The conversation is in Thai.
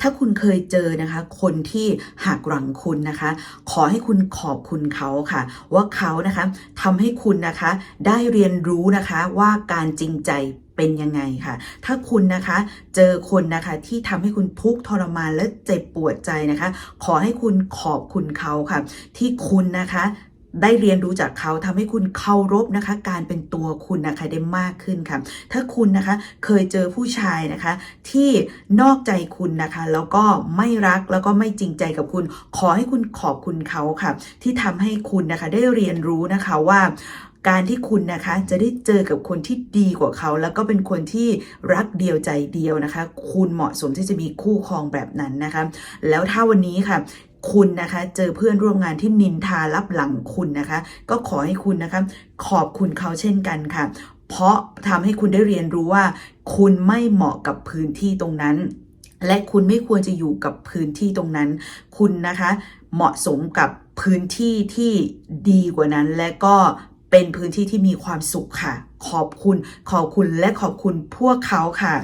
ถ้าคุณเคยเจอนะคะ คนที่หักหลังคุณนะคะ ขอให้คุณขอบคุณเขาค่ะ ว่าเขานะคะทำให้คุณนะคะ ได้เรียนรู้นะคะว่าการจริงใจเป็นยังไงค่ะ ถ้าคุณนะคะเจอคนนะคะที่ทำให้คุณทุกข์ทรมานและเจ็บปวดใจนะคะ ขอให้คุณขอบคุณเขาค่ะ ที่คุณนะคะ ได้เรียนรู้จากเขาทำให้คุณเคารพนะคะ การเป็นตัวคุณนะคะได้มากขึ้นค่ะ ถ้าคุณนะคะเคยเจอผู้ชายนะคะ ที่นอกใจคุณนะคะ แล้วก็ไม่รักแล้วก็ไม่จริงใจกับคุณ ขอให้คุณขอบคุณเขาค่ะ ที่ทำให้คุณนะคะได้เรียนรู้นะคะว่า การที่คุณนะคะจะได้เจอกับคนที่ดีกว่าเขา แล้วก็เป็นคนที่รักเดียวใจเดียวนะคะ คุณเหมาะสมที่จะมีคู่ครองแบบนั้นนะคะ แล้วถ้าวันนี้ค่ะคุณนะคะ เจอเพื่อนร่วมงานที่นินทารับหลังคุณนะคะ ก็ขอให้คุณนะคะ ขอบคุณเขาเช่นกันค่ะ เพราะทำให้คุณได้เรียนรู้ว่า คุณไม่เหมาะกับพื้นที่ตรงนั้น และคุณไม่ควรจะอยู่กับพื้นที่ตรงนั้น คุณนะคะ เหมาะสมกับพื้นที่ที่ดีกว่านั้นและก็ เป็นพื้นที่ที่มีความสุขค่ะ ขอบคุณ ขอบคุณและขอบคุณพวกเขาค่ะ